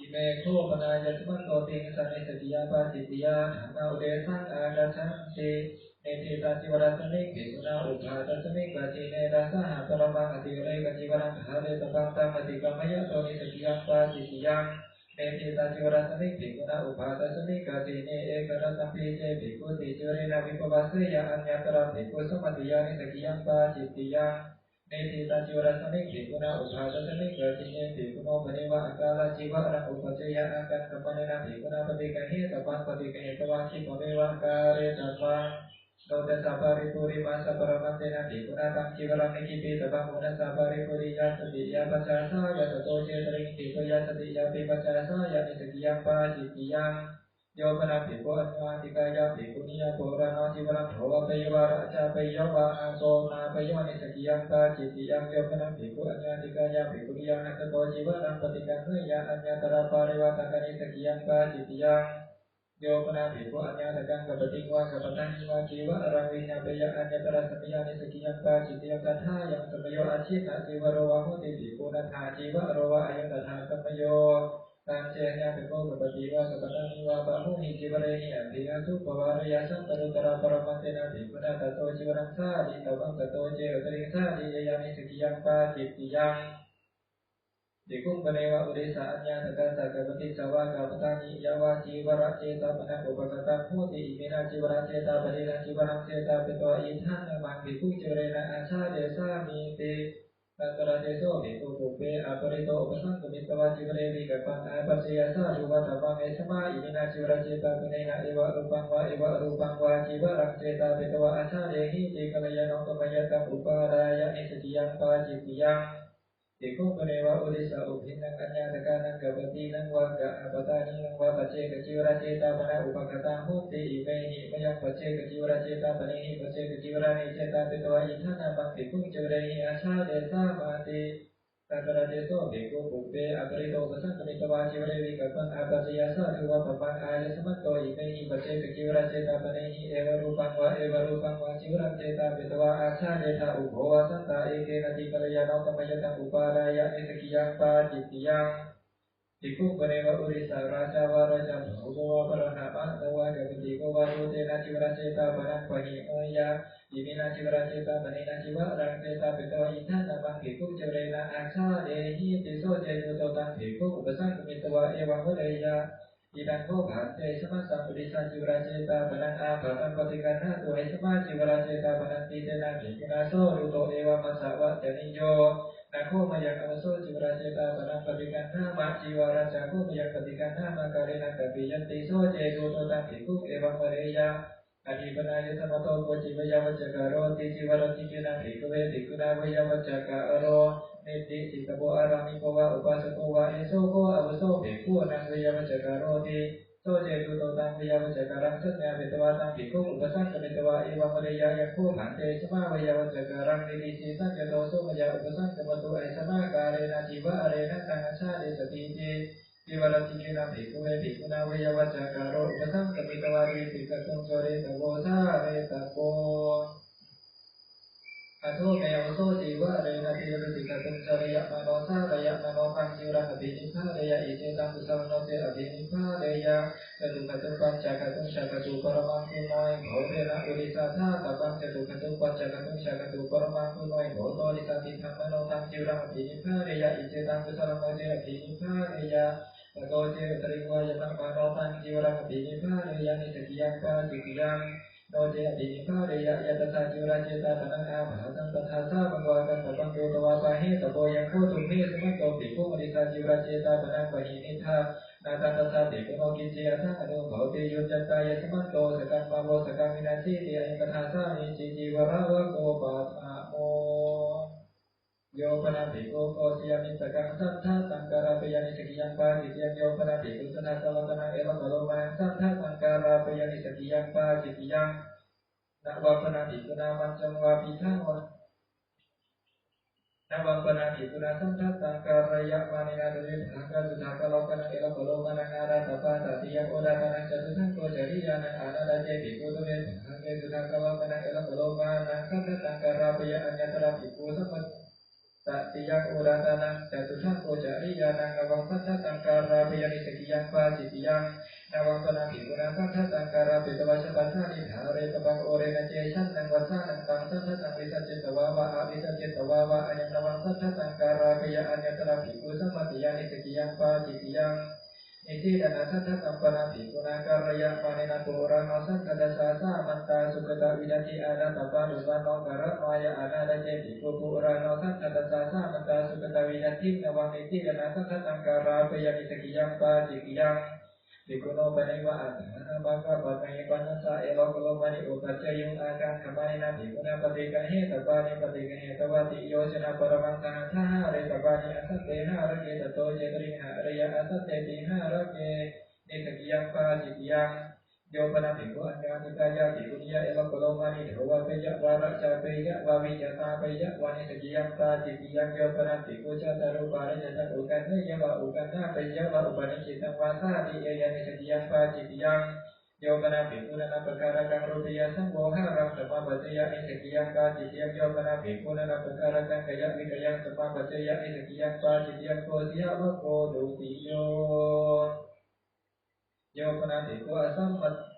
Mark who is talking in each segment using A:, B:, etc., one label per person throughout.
A: ඉමේකෝ මනායතමන් නොතේන සමිත දියාපාති දියා ධම්ම උදේසං ආදසං තේ නේති සතිවරතනේ කෙනා උපාදතමේ ගතිනේ රසහ පරමං අධිවරේ ගතිවරං භාවේ සපන්තං අධිගමය තෝනි සතියාපාති දියා නේති සතිවරතනේ කෙනා උපාදතමේ ගතිනේ ඒකරතං පීතේ විකෝ තේජරේ නවිපවස්සේ යං අඤ්ඤතරං විකෝ සමතියානි සතියාපාති දියා देवता जीवरा Samik bhikkhuna ushvasa samik rasinya bhikkhuna manewa akala jiwa anak upacaya akan kepanena bhikkhuna patikahi tapan patikahi tawaki pamewa kare tapan Sauda sabari puri masa paramantena bhikkhuna tam jiwaram nikipi tabang guna sabari puri ya setiya pacasa ya tatoje sering tipu ya setiya pipacasa ya nisekiyang pasitiyang ปรมังอติเรกจิวรังหาเรตปังตังอติกรรมยะโตนิสติยังปาจิตติยังเนติตาจิวรัสมิภิกขุนาอุปาทัสมิกัจิเนเอกรัสัมปิเจภิกขุติจิเรนะวิปวัสยะอัญญตระภิกขุสมัติยานิสกิยังปาจิตติยัง Nitita jiwa rasani bhikuna ubhadasani gatinya bhikuno bhanewa akala jiwa orang upajaya akan kepanena bhikuna patikahi tapan patikahi tawaki pamewa kare dhamma සංචයනය විකෝ ප්‍රතිවා සපතන්වා බාහු නිජිවරේණිය දිනතු පවාරයස තරුතර පරමතේන දීපන තතෝ ජීවරංසා දීතවං තතෝ ජීවතේසා දීයයනි සිතියං පාචිතියං දෙකුම්බනේව උදේසා අඥාතක සගවති සවා ගාපතානි යවා ජීවර චේතපන උපකතං හෝති ඉමේන ජීවර චේතපරේන ජීවරං චේතපතෝ ඊතං මං විකුචරේන අසා දේසාමි තේ තරහේසෝ හේතු රූපේ අපරිතෝ උපසංගමිතවා ජීවරේවි ගතහ පසේයස අරූප ධම්මං එසමා ඉමිනා ජීවරචේතකනේන ඒව රූපං වා ඒව රූපං වා ජීව රක්ෂේතා විතව අසාරේහි ඒකමයනෝ කමයත උපාදාය නිසතියං පාචිතියං ඒකෝපනේ වා උදේසා උපින්න කඤ්ඤාදකානං ගවතීනං වා ගහපතානං වා පචේක ජීවරචේතා මන උපකතා හෝතේ ඉමේහි මයං පචේක ජීවරචේතා බලේහි පචේක ජීවරණේ චේතා පිටවා ඉතන පක්ති කුං චවරේ ආශා දේසා මාතේ කරණය තෝ වේකෝ කුප්පේ අපරිතෝ උපසංගමිත වාචිවරේ විකල්පං ආපදියස අනුවා පපං ආයසමත් තෝ ඉමේහි වචේ පිටිවරසේ තපනේහි ඒව රූපං වා ඒව රූපං වාචිවරත්තේ තපිතවා ආචාරේත උභෝවසතා ඒකේන දීපල යනෝ තමයත උපාදාය එත කියක් පාදිතියං ฏิกันเนยะอัญญาตระปาริวะตะกานิสกิยังตาจิติยังโยมนาภิโกอัญญาตะกังกัปติวะกัปตังวะจิวะรังวิญญาเปยะอัญญาตระสัมยานิสกิยังตาจิติยังกัทายังสมโยอาชิตาจิวะโรวะมุติภิโกนัทธาจิวะโรวะอายุตถาสั Naku mayak musuh jurajita barang berikan nama jiwa rajaku mayak berikan nama karena gabi yanti so jedu tutan iku kewang mereya Adi benaya sama toko jiwa yang menjaga roti jiwa roti kina iku wedi kuna waya menjaga Niti jitabu arami kowa wa esoko abusu biku nang waya menjaga roti තෝජේතුතෝ සංඛ්‍යාව චකරංච ඥාවිතවා සංඛිකෝ උපසංක මෙතවා ඒවම රේයායක්ඛෝ භන්තේ සමාවයව චකරං නිදීසේසං යතෝසෝ මය උපසංකමතෝ අයසමාකාරේන ජීව අරේන සංඝාචාරේ සතිජේ විවරතිකේන භික්ඛුවේ භික්ඛුනාවයව චකරෝ උපසංක මෙතවා දීතිකසං චෝරේ තවෝසාරේ තකෝ අතෝ මය උසෝ ජීව අරේන ජීව ยะมโนปัญจิระอภินิพพานยะอิติตังกุสังโนเตอภินิพพานยะสนุขตุปัญจกตุชากตุปรมังคุโนยโหเทนะอุริสาธาตปังจตุขตุปัญจกตุชากตุปรมังคุโนยโหโตริสาติธรรมโนตังจิระอภินิพพานยะอิติตังกุสังโนเตอภินิพพานยะปโกเจตริวายะตังปะโนตังจิระอภินิพพานยะนิสกิยังปะจิกิยัง โนเจตินิพาเดียะยะตถาจุวราเจตาตนัคอมหาสังปทาสาบังวากันตบังโยตวาปาเฮตโบยังโคตุเมสมัตโตปิโกมริคาจิวราเจตาตนังปะหินิธานาตาตถาติปโมกิเจยะทะอนุโหติโยจัตตายะสมัตโตสกังปาโวสกังมินาชีติอันปทาสามิจิจิวระวะโกปะโม sattha tangkara peyani sekian pa kitiyan yo pana biku tanah salokana elok galoman sattha tangkara peyani sekian pa kitiyan Nakwa pana biku na macam wa pitang wa Nakwa pana biku na sattha tangkara yak manina dali tangka sudhaka lokana elok galoman ngara tapa tatiyak oda tanah jatusan ko jari yanan ana daje biku tulis Hangke sudhaka lokana elok galoman Sattha tangkara peyani nyatara biku sempat Tak tiyak ura tanang jatusan ko jari yanang awang sattha tangkara ยนิสกิยังปาจิตยังนาวังปนาภิกุณาสัทธตังการาปิตวชปัสสานิภาเรตบังโอเรนเจชันนังวัสสานังตังสัทธตังวิสัจจิตวาวะอวิสัจจิตวาวะอัญญนาวังสัทธตังการาปยอัญญต Tatiyang uratana datusan kojari yanang nawang kata pada biyani sekiyang pajitiyang nawang penagi uratan tiang. Bedawasa bangsa di hari tebang ore najesan nang wasa nang bangsa nang bisa citawawa abisa citawawa anyang nawang kata tangkara biyanya terapi kusama biyani sekiyang tiang. එසේද නසත කම්පනති ගුණාකාරය පණින තෝරන් අසත්ත දසස අමත්තා සුගත විදති ආද තපා රසනෝ කර ආය අනරජේ දීපෝරන් අසත්ත දසස අමත්තා සුගත විදති නවමෙති නසත සංකාරාපය විත කියම්පා දිවියම් Dikulobani wa adana maka batangnya panasa elo kulobani ukaca yung akan kabani nabi. Kuna patikani tabani patikani tabati yosana paramang tanataha re tabani asateha rake tato jendriha di ya asateha rake nekakiyang pa jitiyang กุสัมปติยานิสกิยังปาจิตยังอิทิดานาสัทธตัมปนาภิกุณาการยะปานินาโกรานัสัทธดัสสะสามันตาสุกตวิดติอาดาตปาดุปานองการะมาย جوفناتي وأسمت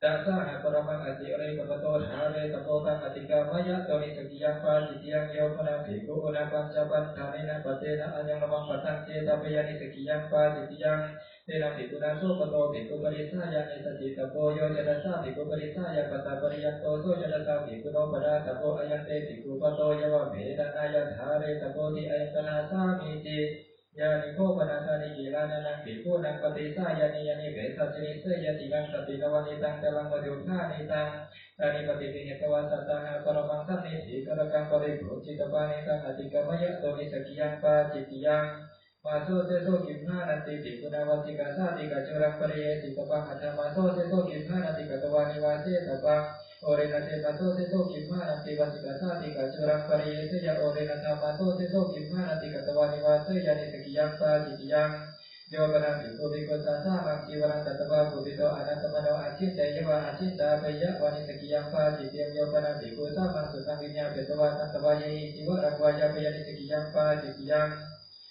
A: Dasar peramang ati oleh kebetulan hari tepota ketika maya dari sekian pagi tiang yau penanti ku unapan capan kanina batena anyang lemang batang ke tapi yang di sekian pagi tiang dalam digunan so betul tiku berisa yang disaji tepo yo jadasa tiku berisa yang kata beriak toso jadasa tiku no pada tepo ayang te tiku betul yawa beda ayang hari tepo di ayang kenasa miti อานาดเจติปุปุรานัสัทธดัสสะสามันตาสุกตวิดตินวังอิทิดานาสัทธตังการาปยนิสกิยังปาจิตยัง Dikuno baniwa adana maka batang panasa elo kalau mani upaca yung akan kemani nabi kuna patika he tabani patika he tabati yosena paramang tanah taha re tabani asat deha rage tato jetring ha reya asat te diha rage nisakiyang pa jitiyang Jawapan Bhikkhu Anjani Kaya Bhikkhu Niya Ela Kolomani Dhawa Peja Wara Ca Peja Wawi Jata Peja Wani Sekiyang Ta Jitiyang Jawapan Bhikkhu Cataru Pare Jata Ukana Yawa Ukana Peja Wa Upani Citang Wasa Di Yani Sekiyang Ta Jitiyang Jawapan Bhikkhu Nana Perkara Kang Rupiya Sanggo Haram Sama Bacaya Ni Orenatemato seso kimmhanati vacitasati gasurang pariyese ya orenatamato seso kimmhanati gatavani vase ya nisikiyang sa jitiyang Yoganami Bhutikotasa Mangkivarang Tatava Bhutito Anatamano Achita Yava Achita Paya Vanisikiyang Pa Jitiyang Yoganami Bhusa Mangsutang Vinya Petava Santavaya Jiva Rangvaya Paya Nisikiyang Pa Jitiyang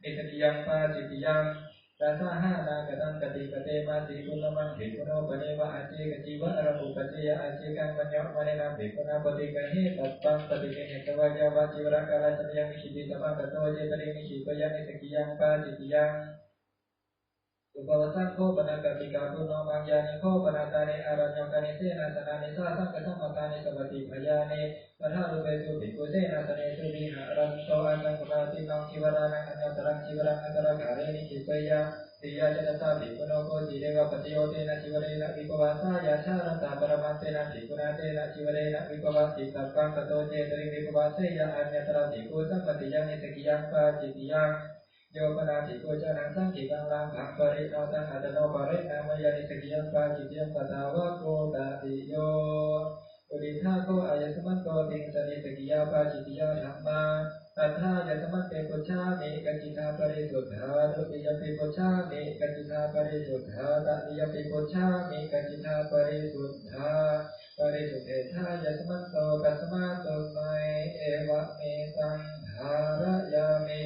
A: නිතරියම් පාසිතියම් රසහානාගතං කතිපතේ මා දීපුනමං දීපුනෝ බනේව ආචේක ජීවන රූපතේ ආචේකං වඤ්ඤමනේන දීපුනා පදේකහේ තත්තං පදේකේ කවජා වාචිවරකාලතයන් කිදී තමා ගතෝජේ පරිණි කීපයන් සකියම් පාසිතියම් Upawasan ko panagati kapuno mangyani ko panatani aranyakani sena sanani sasang kasamatani sabati bhayani Panharu besu biku sena sani sudi haram so asang kumati nong siwarana anya tarang siwarang antara kare ni kipaya Tiya jadasa bikuno ko jidewa patiyote na siwarena vipawasa ya saranta paramante na bikunate na siwarena vipawasi tapang katoje dari vipawase ya anya tara biku sampati yang nisekiyang pa jitiyang โยมนาติโกจานังสังขิกังลังอังปริอาตังอาจโนปริอามยานิสกิยังปาจิตยังปตาวะโกตาติโยปุริธาโกอายสมัตโตติงสนิสกิยาปาจิตยาธรรมาตัทธายสมัตเตปุชามิกัจจิธาปริสุทธาตุติยปิปุชามิกัจจิธาปริสุทธาตติยปิปุชามิกัจจิธาปริสุทธาปริสุทธายสมัตโตกัสมาตุไมเอวะเมตังธารยามิ